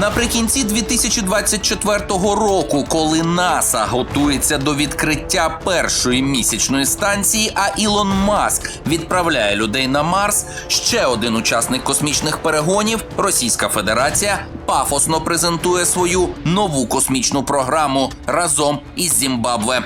Наприкінці 2024 року, коли НАСА готується до відкриття першої місячної станції, а Ілон Маск відправляє людей на Марс, ще один учасник космічних перегонів Російська Федерація пафосно презентує свою нову космічну програму разом із Зімбабве.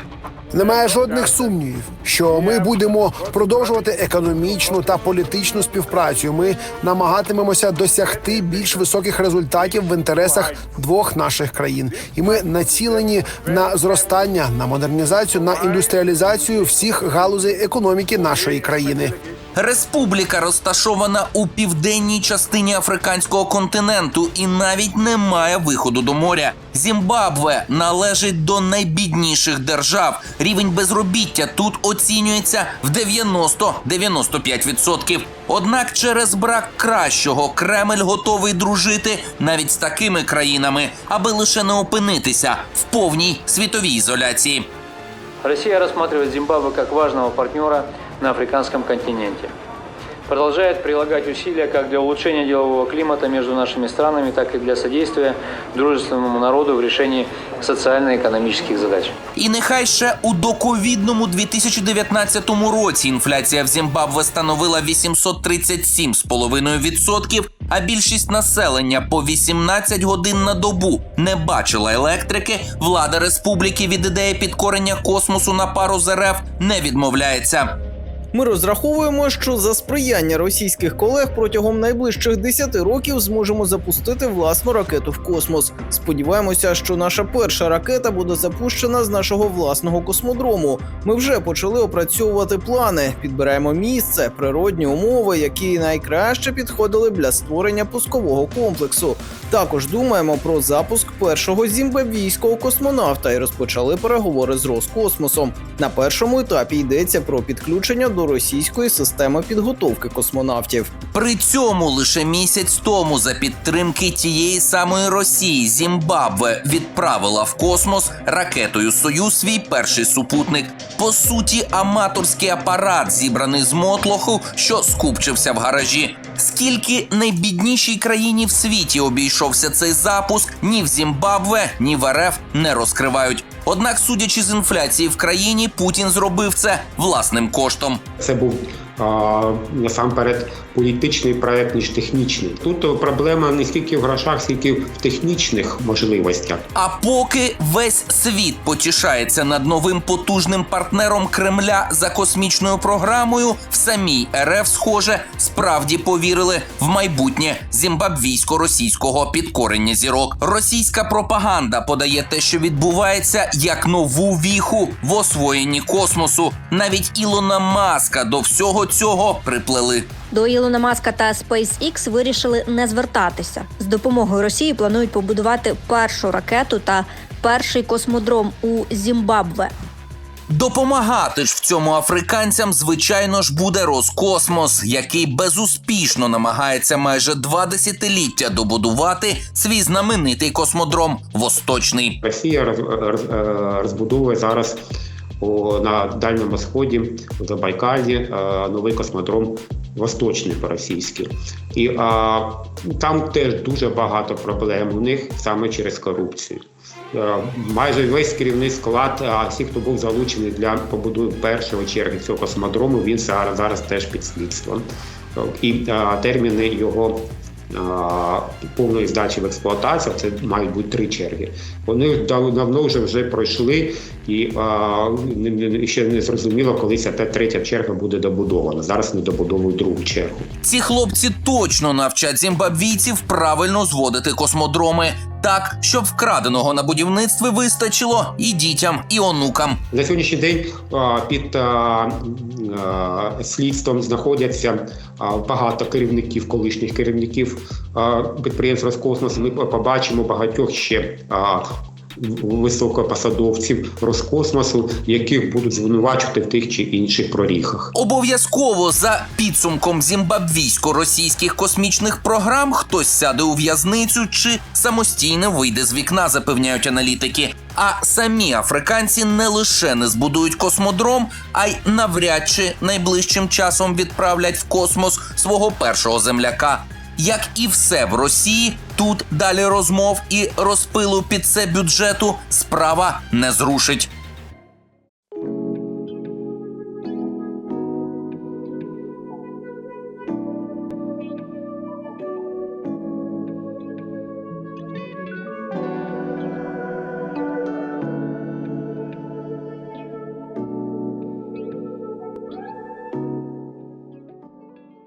Немає жодних сумнівів, що ми будемо продовжувати економічну та політичну співпрацю. Ми намагатимемося досягти більш високих результатів в інтересах двох наших країн, і ми націлені на зростання, на модернізацію, на індустріалізацію всіх галузей економіки нашої країни. Республіка розташована у південній частині африканського континенту і навіть не має виходу до моря. Зімбабве належить до найбідніших держав. Рівень безробіття тут оцінюється в 90-95%. Однак через брак кращого Кремль готовий дружити навіть з такими країнами, аби лише не опинитися в повній світовій ізоляції. Россия рассматривает Зимбабве как важного партнера на африканском континенте. Продолжает прилагать усилия как для улучшения делового климата между нашими странами, так и для содействия дружественному народу в решении социально-экономических задач. І нехай ще у доковідному 2019 році інфляція в Зімбабве становила 837,5%, а більшість населення по 18 годин на добу не бачила електрики. Влада республіки від ідеї підкорення космосу на пару з РФ не відмовляється. Ми розраховуємо, що за сприяння російських колег протягом найближчих 10 років зможемо запустити власну ракету в космос. Сподіваємося, що наша перша ракета буде запущена з нашого власного космодрому. Ми вже почали опрацьовувати плани, підбираємо місце, природні умови, які найкраще підходили для створення пускового комплексу. Також думаємо про запуск першого зімбабвійського космонавта і розпочали переговори з Роскосмосом. На першому етапі йдеться про підключення до російської системи підготовки космонавтів. При цьому лише місяць тому за підтримки тієї самої Росії Зімбабве відправила в космос ракетою Союз свій перший супутник. По суті, аматорський апарат, зібраний з мотлоху, що скупчився в гаражі. Скільки найбіднішій країні в світі обійшовся цей запуск, ні в Зімбабве, ні в РФ не розкривають. Однак, судячи з інфляції в країні, Путін зробив це власним коштом. Це був а, насамперед політичний проект, ніж технічний. Тут е, проблема не стільки в грошах, скільки в технічних можливостях. А поки весь світ потішається над новим потужним партнером Кремля за космічною програмою, в самій РФ, схоже, справді повірили в майбутнє зімбабвійсько-російського підкорення зірок. Російська пропаганда подає те, що відбувається, як нову віху в освоєнні космосу. Навіть Ілона Маска до всього цього приплели. До Ілона Маска та SpaceX вирішили не звертатися. З допомогою Росії планують побудувати першу ракету та перший космодром у Зімбабве. Допомагати ж в цьому африканцям, звичайно ж, буде Роскосмос, який безуспішно намагається майже два десятиліття добудувати свій знаменитий космодром Восточний. Росія роз, е, розбудовує зараз о, на Дальньому Сході, в Забайкалі, е, новий космодром Восточний по-російськи. І а, там теж дуже багато проблем у них саме через корупцію. Е, Майже весь керівний склад, всі, хто був залучений для побудови першої черги цього космодрому, він зараз, зараз теж під слідством. Е, І терміни його повної здачі в експлуатацію, це мають бути три черги. Вони дав- давно вже вже пройшли, і ще не зрозуміло, коли ця та третя черга буде добудована. Зараз не добудовують другу чергу. Ці хлопці точно навчать зімбабвійців правильно зводити космодроми так, щоб вкраденого на будівництві вистачило і дітям, і онукам. На сьогоднішній день під слідством знаходяться багато керівників, колишніх керівників підприємств Роскосмосу. Ми побачимо багатьох ще. Високопосадовців Роскосмосу, яких будуть звинувачувати в тих чи інших проріхах. Обов'язково за підсумком зімбабвійсько-російських космічних програм хтось сяде у в'язницю чи самостійно вийде з вікна, запевняють аналітики. А самі африканці не лише не збудують космодром, а й навряд чи найближчим часом відправлять в космос свого першого земляка. Як і все в Росії, Тут далі розмов і розпилу під це бюджету справа не зрушить.